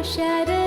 हुशार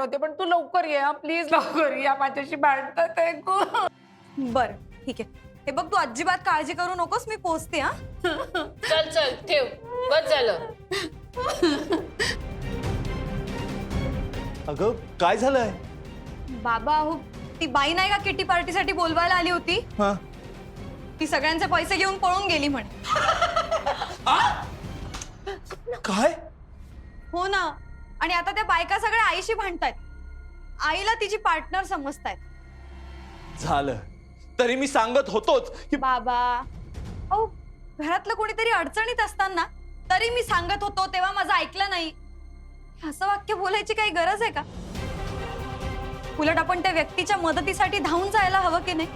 पाठवते पण तू लवकर ये प्लीज लवकर या माझ्याशी भांडतात आहे खूप. बर ठीक आहे. हे बघ तू अजिबात काळजी करू नकोस मी पोचते हा. चल चल ठेव. बस झालं. अगं काय झालंय? बाबा हो ती बाई नाही का किटी पार्टीसाठी बोलवायला आली होती? हा. ती सगळ्यांचे पैसे घेऊन पळून गेली म्हणे. काय? हो ना. आणि आता त्या बायका सगळ्या आईशी भांडतायत. आईला तिची पार्टनर समजतायत. झालं. तरी मी सांगत होतोच की बाबा अहो घरातलं कोणीतरी अडचणीत असताना तरी मी सांगत होतो तेव्हा माझं ऐकलं नाही. असं वाक्य बोलायची काही गरज आहे का? उलट आपण त्या व्यक्तीच्या मदतीसाठी धावून जायला हवं की नाही?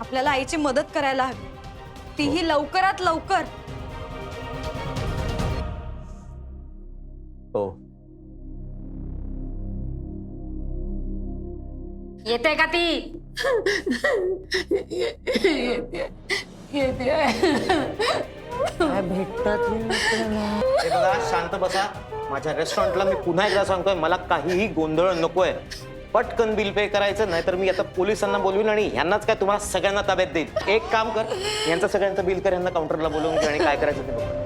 आपल्याला आईची मदत करायला हवी. तीही लवकरात लवकर हो. येते का ती? हे बघा शांत बसा. माझ्या रेस्टॉरंटला मी पुन्हा एकदा सांगतोय मला काहीही गोंधळ नकोय. पटकन बिल पे करायचं नाहीतर मी आता पोलिसांना बोलवीन आणि यांनाच काय तुम्हाला सगळ्यांना ताब्यात देईल एक काम कर यांचं सगळ्यांचं बिल कर यांना काउंटरला बोलवून घे आणि काय करायचं ते बघ.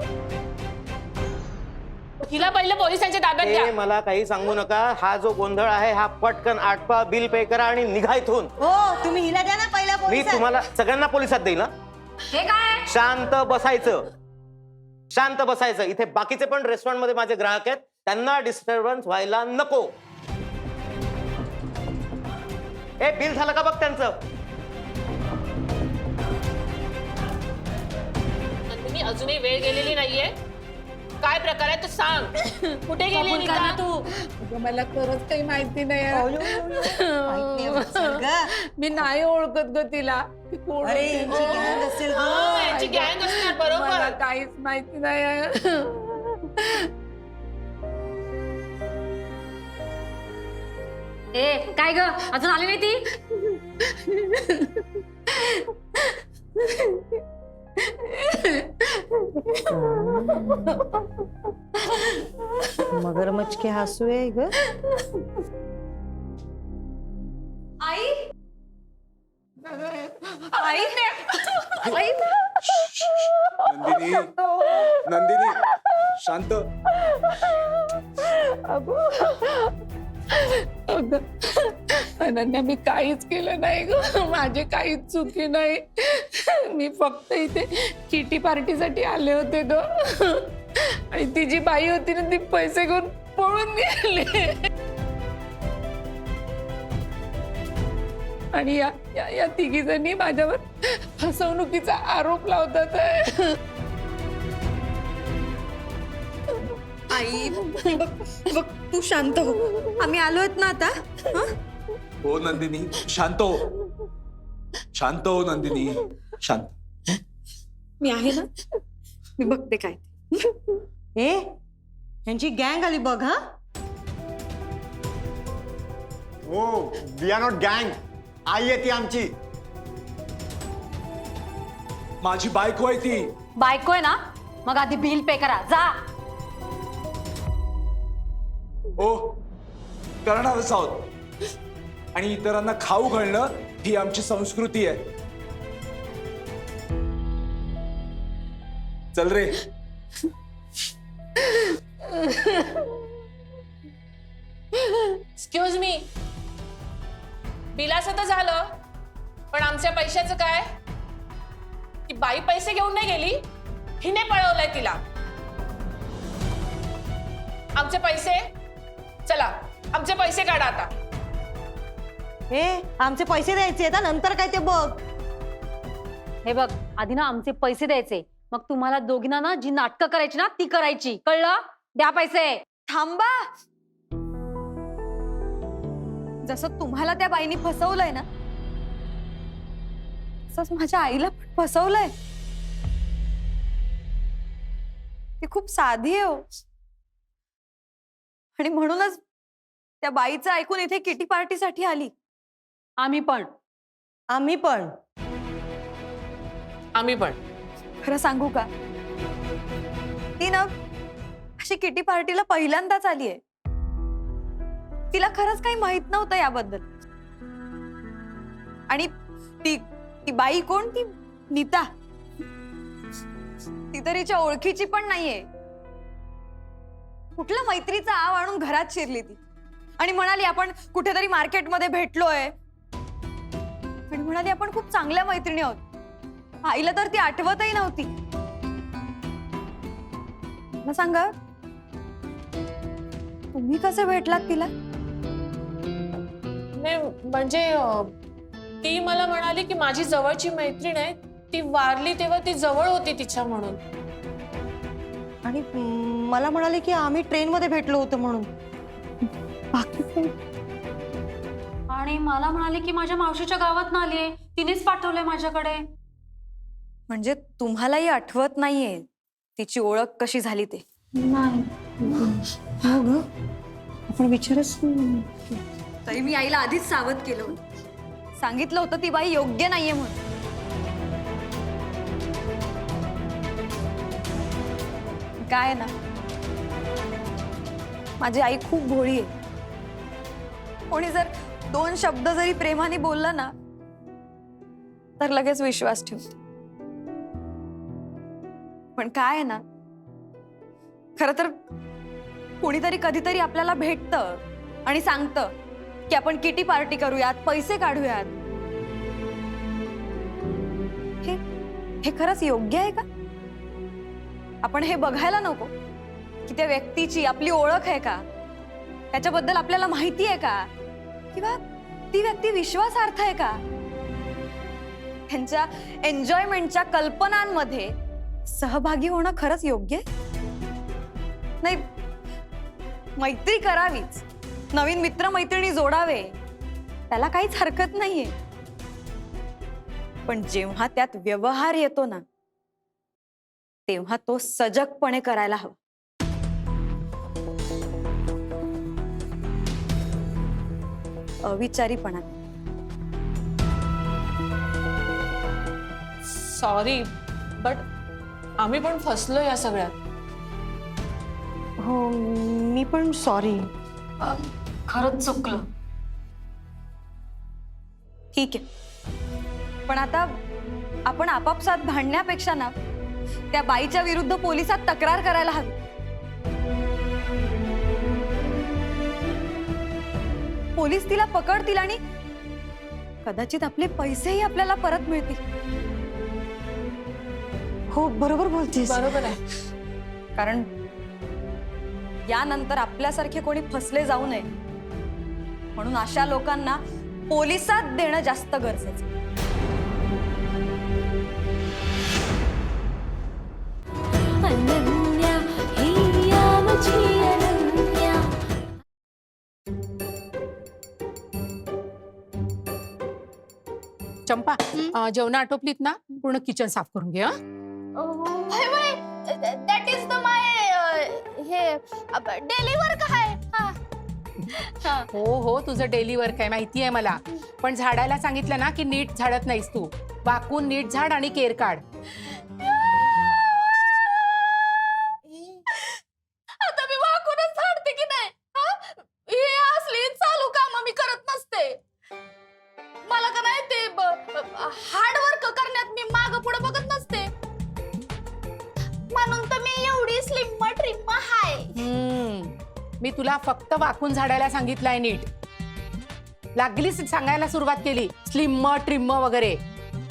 हिला पहिलं पोलिसांच्या ताब्यात ते द्या मला काही सांगू नका. हा जो गोंधळ आहे हा पटकन आटपा बिल पे करा आणि निघा इथून. हो तुम्ही हिला द्या ना पहिला मी पोलिसात. तुम्हाला सगळ्यांना पोलिसात देईल हं? हे काय? शांत बसायचं. शांत बसायचं. इथे बाकीचे पण रेस्टॉरंटमध्ये माझे ग्राहक आहेत. त्यांना डिस्टर्बन्स व्हायला नको. ए बिल झालं का बघ त्यांचं? नंदिनी अजूनही वेळ गेलेली नाहीये. काय प्रकार आहे तू सांग कुठे गेली ना नीता? तू अगं, मला खरंच काही माहिती नाही माहीत ग. मी नाही ओळखत ग तिला ती कोण अरे होती? यांची गँग असेल हो, ग. यांची गँग असणार मला बरोबर काहीच माहिती नाही आहे. ए काय ग अजून आली नाही ती मगरमच्छ के हसू आहे ग. आई? आई? आई नंदिनी नंदिनी शांत. अगं, अनन्या मी काहीच केलं नाही ग. माझे काहीच चुकी नाही. मी फक्त इथे किटी पार्टीसाठी आले होते ग. आणि ती जी बाई होती ना ती पैसे घेऊन पळून गेली. आणि या या, या तिघी जणी माझ्यावर फसवणुकीचा आरोप लावतात. आहे. आई बघ बघ तू शांत हो. आम्ही आलोयत ना आता? हं? हो नंदिनी. शांत हो. शांत हो नंदिनी. शांत. मी आहे ना? मी बघते काय ए यांची गँग आली बघ हा? हो वी आर नॉट गँग आई आहे ती आमची. माझी बायको आहे ती. बायको आहे ना? मग आधी बिल पे करा. जा. हो करणारच आहोत. आणि इतरांना खाऊ घालणं ही आमची संस्कृती आहे. चल रे. एक्सक्यूज मी बिलाचं तर झालं पण आमचं आमच्या पैशाचं काय? ती बाई पैसे घेऊन नाही गेली हिने पळवलंय तिला. आमचे पैसे? चला आमचे पैसे काढा आता. ए आमचे पैसे द्यायचे आता नंतर काय ते बघ. हे बघ आधी ना आमचे पैसे द्यायचे. मग तुम्हाला दोघींना ना जी नाटकं करायची ना ती करायची. कळलं? द्या पैसे. थांबा. जसं तुम्हाला त्या बाईनी फसवलंय ना तसंच माझ्या आईला पण फसवलंय. ती खूप साधी आहे हो. आणि म्हणूनच त्या बाईचं ऐकून इथे किटी पार्टीसाठी आली. आम्ही पण. आम्ही पण. आम्ही पण. खरं सांगू का? ती ना अशी किटी पार्टीला पहिल्यांदाच आली आहे तिला खरंच काही माहीत नव्हतं याबद्दल. आणि ती ती बाई कोण? ती नीता. ती तर हिच्या ओळखीची पण नाहीये. कुठल्या मैत्रीचा आव आणून घरात शिरली ती? आणि म्हणाली आपण कुठेतरी मार्केटमध्ये भेटलोय. आणि म्हणाली आपण खूप चांगल्या मैत्रिणी आहोत. आईला तर ती आठवतही नव्हती. मला सांगा तुम्ही कसे भेटलात तिला? नाही म्हणजे अं, ती मला म्हणाली की माझी जवळची मैत्रीण आहे ती वारली तेव्हा ती जवळ होती तिच्या म्हणून. आणि म, मला म्हणाले की आम्ही ट्रेन मध्ये भेटलो होतो म्हणून. बाकी? आणि मला म्हणाले की माझ्या मावशीच्या गावात ना आलीये तिनेच पाठवलंय माझ्याकडे. म्हणजे तुम्हालाही आठवत नाहीये तिची ओळख कशी झाली ते? आपण विचारच तरी मी आईला आधीच सावध केलं होतं. सांगितलं होतं ती बाई योग्य नाहीये म्हणून. काय ना? माझी आई खूप भोळी आहे. कोणी जर दोन शब्द जरी प्रेमाने बोलला ना तर लगेच विश्वास ठेवते. पण काय आहे ना? खर तर कुणीतरी कधीतरी आपल्याला भेटतं आणि सांगतं की आपण किटी पार्टी करूयात पैसे काढूयात. हे हे खरंच योग्य आहे का? आपण हे बघायला नको की त्या व्यक्तीची आपली ओळख आहे का? त्याच्याबद्दल आपल्याला माहिती आहे का? किंवा ती व्यक्ती विश्वासार्थ आहे का? त्यांच्या एन्जॉयमेंटच्या कल्पनांमध्ये सहभागी होणं खरंच योग्य नाही मैत्री करावीच. नवीन मित्र मैत्रिणी जोडावे. त्याला काहीच हरकत नाहीये. पण जेव्हा त्यात व्यवहार येतो ना तेव्हा तो सजगपणे करायला हवा. अविचारीपणा. सॉरी बट आम्ही पण फसलो या सगळ्यात. हो मी पण सॉरी खरंच चुकलं. ठीक आहे. पण आता आपण आपापसात भांडण्यापेक्षा ना त्या बाईच्या विरुद्ध पोलिसात तक्रार करायला हवी. पोलीस तिला पकडतील आणि कदाचित आपले पैसेही आपल्याला परत मिळतील. हो बरोबर बोलतेस. बरोबर आहे. कारण यानंतर आपल्यासारखे कोणी फसले जाऊ नये. म्हणून अशा लोकांना पोलिसात देणं जास्त गरजेचं आहे. अनन्या हिया मुझी अनन्या. चंपा अं, जेवणं आटोपलीत ना? पूर्ण किचन साफ करून घे हं? दॅट इज द माय हे डेली वर्क आहे. हो. हो. तुझं डेली वर्क आहे माहिती आहे मला. पण झाडायला सांगितलं ना की नीट झाडत नाहीस तू. वाकून नीट झाड आणि केर काढ. मी तुला फक्त वाकून झाडायला सांगितलंय नीट. लागलीच सांगायला सुरुवात केली स्लिम ट्रिम वगैरे.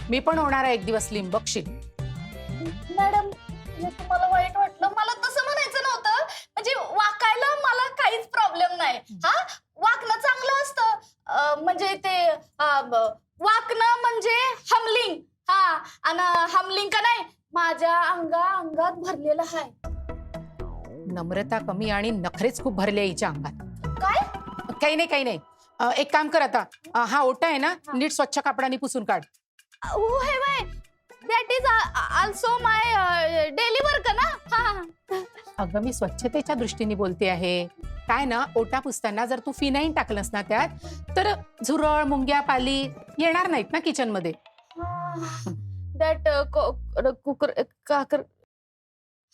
मी पण होणार आहे एक दिवस स्लिम बघशील. नम्रता कमी आणि नखरेच खूप भरले हिच्या अंगात. काय? काही नाही काही नाही. अं, एक काम कर आता. अं, हा ओटा आहे ना नीट स्वच्छ कापडाने पुसून काढ. हो हे bye that is also my daily work ना? हा अगं मी स्वच्छतेच्या दृष्टीने बोलते आहे. काय ना ओटा पुसताना जर तू फिनाईन टाकलंस ना त्यात तर झुरळ मुंग्या पाली येणार नाहीत ना किचनमध्ये. दॅट काकर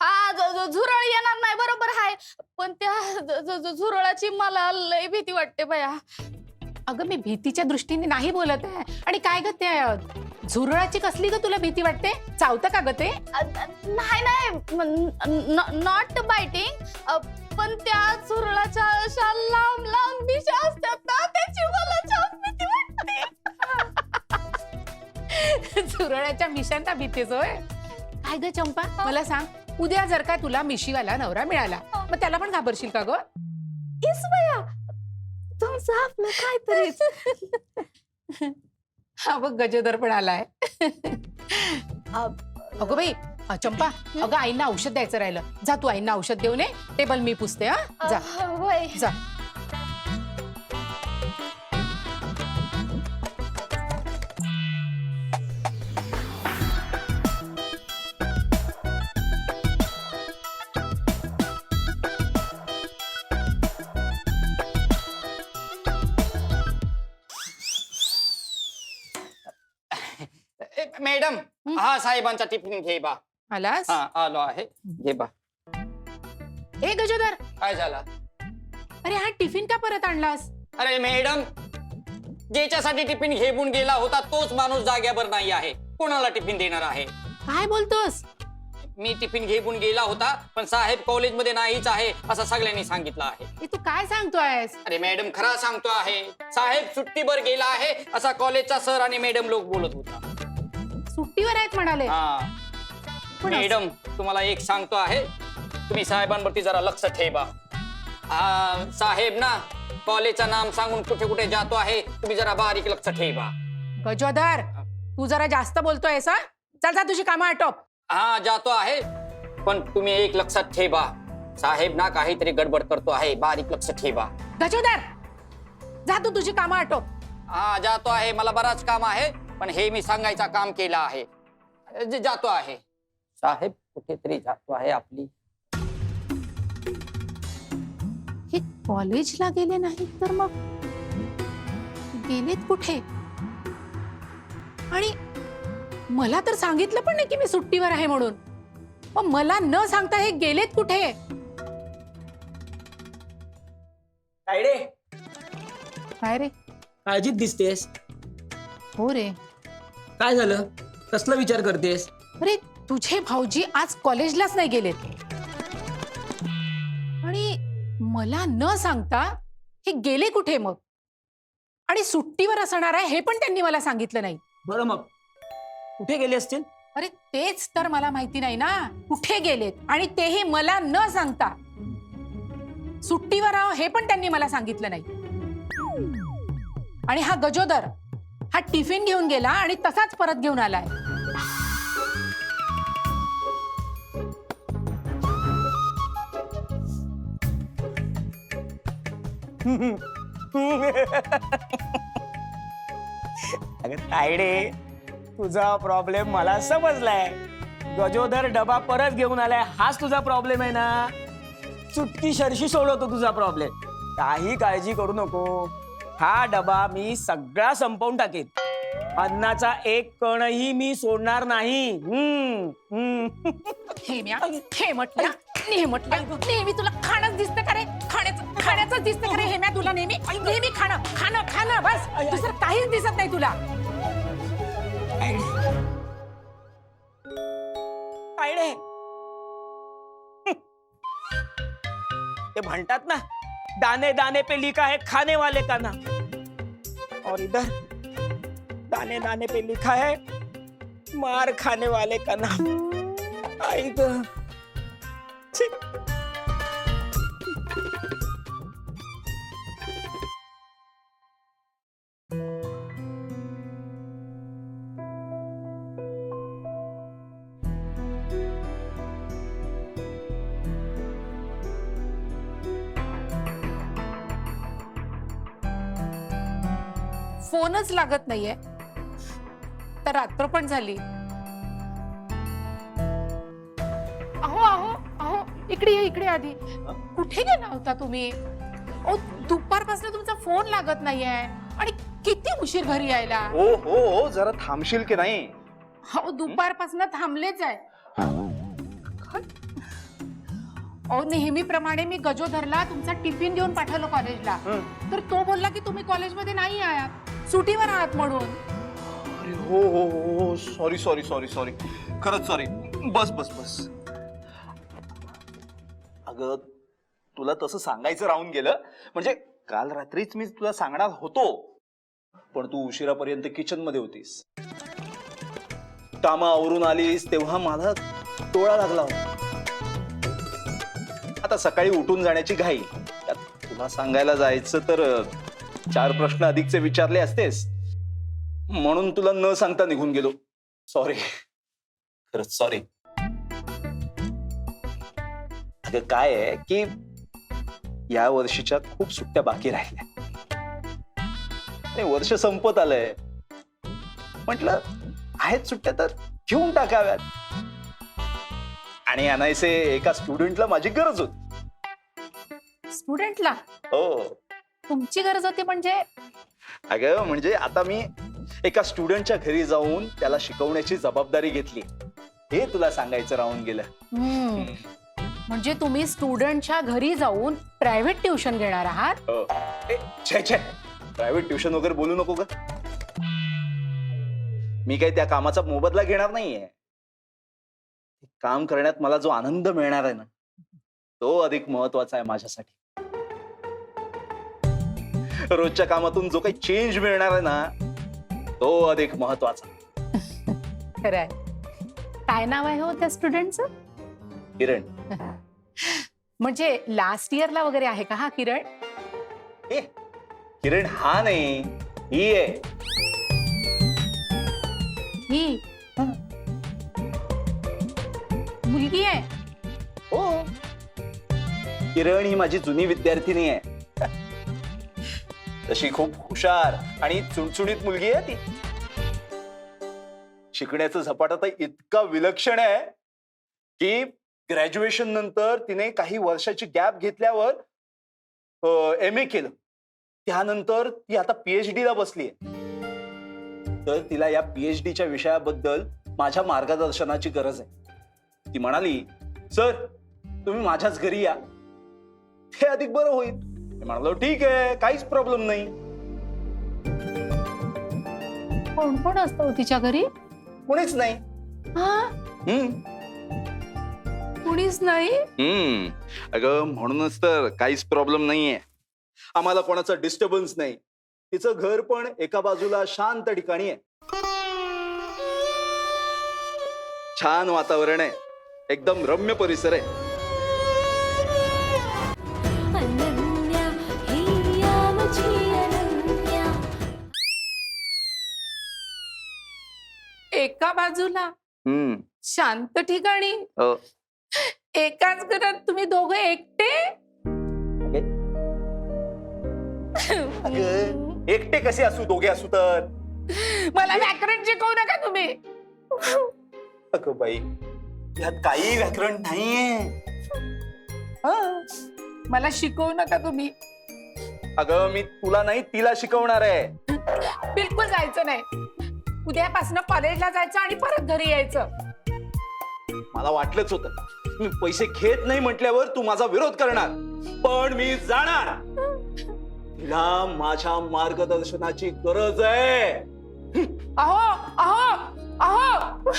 हा ज- ज- झुरळ येणार नाही बरोबर आहे पण त्या ज- ज- ज- झुरळाची मला लय भीती वाटते बया. अगं मी भीतीच्या दृष्टीने नाही बोलत आहे. आणि काय ग ते अं, झुरळाची कसली ग तुला भीती वाटते? चावतं का ग ते? अ- अ- नाही नाही. नॉट बायटिंग पण त्या झुरळाच्या अशा लांब लांब दिशा असतात ना त्याची मला जाम भीती वाटते. झुरळाच्या मिशांना भीतीच होय. काय ग चंपा? मला सांग. उद्या जर का तुला मिशीवाला नवरा मिळाला मग त्याला पण घाबरशील का ग? बया. तुमचं आपलं काहीतरीच हा बघ गजोदर पण आलाय. अगं बाई अ, चंपा अगं आईंना औषध द्यायचं राहिलं. जा तू आईंना औषध देऊ नये टेबल मी पुसते हा. जा. जा. ए, मॅडम हा? साहेबांचा टिफिन घे बा. आलास? हा आलो आहे. घे बा. ए गजोदर. काय झाला? अरे हा टिफिन का परत आणलास? अरे मॅडम ज्याच्यासाठी टिफिन घेऊन गेला होता तोच माणूस जाग्यावर नाही आहे. कोणाला टिफिन देणार आहे? काय बोलतोस? मी टिफिन घेऊन गेला होता पण साहेब कॉलेजमध्ये नाहीच आहे असं सगळ्यांनी सांगितलं आहे. हे तू काय सांगतोयस? अरे मॅडम खरा सांगतो आहे. साहेब सुट्टीवर गेला आहे असा कॉलेजचा सर आणि मॅडम लोक बोलत होता सुट्टीवर आहेत म्हणाले. हा. पण असं- मॅडम तुम्हाला एक सांगतो आहे. तुम्ही साहेबांवरती जरा लक्ष ठेवा. साहेब ना कॉलेजचं नाम सांगून कुठे कुठे जातो आहे तुम्ही जरा बारीक लक्ष ठेवा. गजोदर तू जरा जास्त बोलतोयस हा चल जा तुझी कामं आटोप. हा जातो आहे. पण तुम्ही एक लक्षात ठेवा. साहेब ना काहीतरी गडबड करतो आहे. बारीक लक्ष ठेवा. गजोदर जा तू तुझी कामं आटोप. हा जातो आहे. मला बराच काम आहे. पण हे मी सांगायचं काम केलं आहे. ज- जातो आहे. साहेब कुठेतरी जातो आहे आपली. हे कॉलेजला गेले नाहीत तर मग? गेलेत कुठे? आणि मला तर सांगितलं पण नाही की मी सुट्टीवर आहे म्हणून. मग मला न सांगता हे गेलेत कुठे? तायडे काय रे? काळजीत दिसतेस? हो रे. काय झालं? कसला विचार करतेस? अरे तुझे भाऊजी आज कॉलेजलाच नाही गेलेत. आणि मला न सांगता हे गेले कुठे मग? आणि सुट्टीवर असणार आहे हे पण त्यांनी मला सांगितलं नाही. बरं मग. कुठे गेले असतील? अरे तेच तर मला माहिती नाही ना. कुठे गेलेत? आणि तेही मला न सांगता. सुट्टीवर आहो हे पण त्यांनी मला सांगितलं नाही. आणि हा गजोदर हा टिफिन घेऊन गेला आणि तसाच परत घेऊन आलाय. अगं तायडे तुझा प्रॉब्लेम मला समजलाय. गजोदर डबा परत घेऊन आलाय हाच तुझा प्रॉब्लेम आहे ना? चुटकी शरशी सोडवतो तुझा प्रॉब्लेम. काही काळजी करू नको. हा डबा मी सगळा संपवून टाकेन. अन्नाचा एक कणही मी सोडणार नाही. हम्म, हम्म. हेम्या हे म्हटल्या नेहमी तुला खाणंच दिसतं का रे? खाण्याचं खाण्याचंच दिसतं का रे हेम्या? तुला नेहमी नेहमी खाणं खाणं खाणं बस. दुसरं काहीच दिसत नाही तुला. तायडे ते म्हणतात ना दाने दाने पे लिखा है खाने वाले का नाम। और इधर दाने दाने पे लिखा है मार खाने वाले का नाम। आई फोनच लागत नाहीये. तर रात्र पण झाली. अहो अहो अहो इकडे ये इकडे आधी. कुठे गेला होता तुम्ही? ओ दुपारपासून तुमचा फोन लागत नाहीये. आणि किती उशीर घरी यायला? हो हो हो जरा थांबशील की नाही? अहो दुपारपासून थांबलेच आहे. अहो नेहमीप्रमाणे मी गजोधरला तुमचा टिफिन घेऊन पाठवलं कॉलेजला. तर तो बोलला की तुम्ही कॉलेजमध्ये नाही आहात. सुटीवर आहात म्हणून. अरे हो हो हो हो. सॉरी सॉरी सॉरी सॉरी खरंच सॉरी बस बस बस. अगं तुला तसं सांगायचं राहून गेलं म्हणजे काल रात्रीच मी तुला सांगणार होतो पण तू उशिरापर्यंत किचनमध्ये होतीस. कामं आवरून आलीस तेव्हा मला टोळा लागला होता. आता सकाळी उठून जाण्याची घाई. त्यात तुला सांगायला जायचं तर चार प्रश्न अधिकचे विचारले असतेस. म्हणून तुला न सांगता निघून गेलो. सॉरी खरंच सॉरी अगं काय आहे की या वर्षीच्या खूप सुट्ट्या बाकी राहिल्या. आणि वर्ष संपत आलंय. म्हटलं आहेत सुट्ट्या तर घेऊन टाकाव्यात. आणि आणायचे एका स्टुडंटला माझी गरज होती. स्टुडंटला हो. तुमची गरज होती म्हणजे? अगं म्हणजे आता मी एका स्टुडंटच्या घरी जाऊन त्याला शिकवण्याची जबाबदारी घेतली. हे तुला सांगायचं राहून गेलं. हम्म. म्हणजे तुम्ही स्टुडंटच्या घरी जाऊन प्रायव्हेट ट्युशन घेणार आहात? हो. ए, छे छे. प्रायव्हेट ट्युशन वगैरे बोलू नको का मी काही त्या कामाचा मोबदला घेणार नाहीये. काम करण्यात मला जो आनंद मिळणार आहे ना तो अधिक महत्त्वाचा आहे माझ्यासाठी. रोजच्या कामातून जो काही चेंज मिळणार आहे ना तो अधिक महत्त्वाचा. खरंय. काय नाव आहे हो त्या स्टुडंटचं किरण. म्हणजे लास्ट इयरला वगैरे आहे का हा किरण? ए किरण हा नाही ही आहे. ही. मुलगी आहे? हो. किरण ही माझी जुनी विद्यार्थिनी आहे. तशी खूप हुशार आणि चुणचुणीत मुलगी आहे ती. शिकण्याचं झपाटा तर इतका विलक्षण आहे की ग्रॅज्युएशन नंतर तिने काही वर्षाची गॅप घेतल्यावर एम ए केलं. त्यानंतर ती आता पीएचडी ला बसली तर तिला या पीएचडी डीच्या विषयाबद्दल माझ्या मार्गदर्शनाची गरज आहे. ती म्हणाली सर तुम्ही माझ्याच घरी या. हे अधिक बरं होईल. मी म्हणालो ठीक आहे काहीच प्रॉब्लेम नाही. कोण कोण असतो तिच्या घरी? कोणीच नाही. हा? हम्म. कुणीच नाही? हम्म. अगं म्हणूनच तर काहीच प्रॉब्लेम नाहीये. आम्हाला कोणाचा डिस्टर्बन्स नाही. तिचं घर पण एका बाजूला शांत ठिकाणी आहे. छान वातावरण आहे. एकदम रम्य परिसर आहे. बाजूला. शांत ठिकाणी. हो. एकाच घरात तुम्ही दोघं एकटे? एकटे कसे असू? दोघे असू तर. मला व्याकरण शिकवू नका तुम्ही. अगं बाई यात काही व्याकरण नाहीये. मला शिकवू नका तुम्ही. अगं मी तुला नाही तिला शिकवणार आहे. बिलकुल जायचं नाही. उद्यापासून कॉलेजला जायचं आणि परत घरी यायचं. मला वाटलंच होतं मी पैसे घेत नाही म्हटल्यावर तू माझा विरोध करणार पण मी जाणार. तिला माझ्या मार्गदर्शनाची गरज आहे. अहो अहो अहो.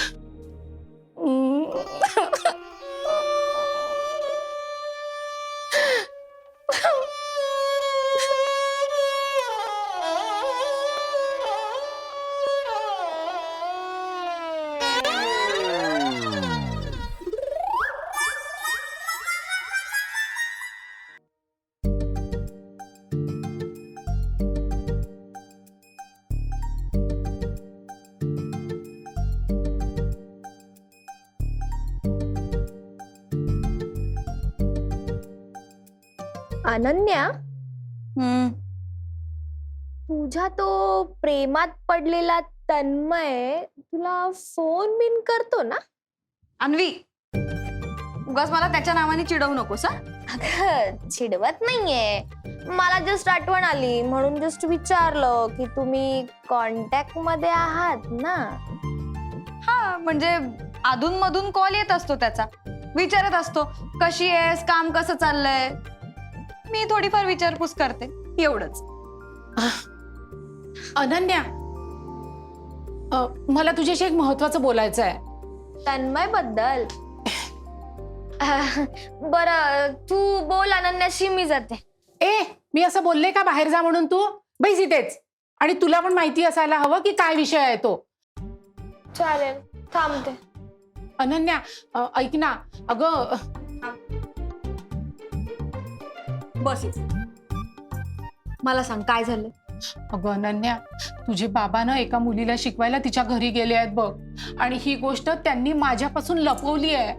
अनन्या? हम्म, तुझ्या तो प्रेमात पडलेला तन्मय तुला फोन बिन करतो ना? अन्वी उगाच मला त्याच्या नावाने चिडवू नकोस हा? अगं चिडवत नाहीये. मला जस्ट आठवण आली म्हणून जस्ट विचारलं की तुम्ही कॉन्टॅक्टमध्ये आहात ना? हा म्हणजे अधून मधून कॉल येत असतो त्याचा. विचारत असतो कशी आहेस काम कसं चाललंय? मी थोडीफार विचारपूस करते. एवढंच. अनन्या. अ, मला तुझ्याशी एक महत्वाचं बोलायचं आहे तन्मयबद्दल बर तू बोल अनन्याशी मी जाते. ए मी असं बोलले का बाहेर जा म्हणून तू? बैस इथेच. आणि तुला पण माहिती असायला हवं की काय विषय आहे तो. चालेल थांबते. अनन्या अ, ऐक ना. अगं बस इथे. मला सांग काय झालं? अगं अनन्या तुझे बाबा ना एका मुलीला शिकवायला तिच्या घरी गेले आहेत बघ. आणि ही गोष्ट त्यांनी माझ्यापासून लपवली आहे.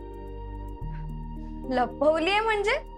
लपवलीये म्हणजे?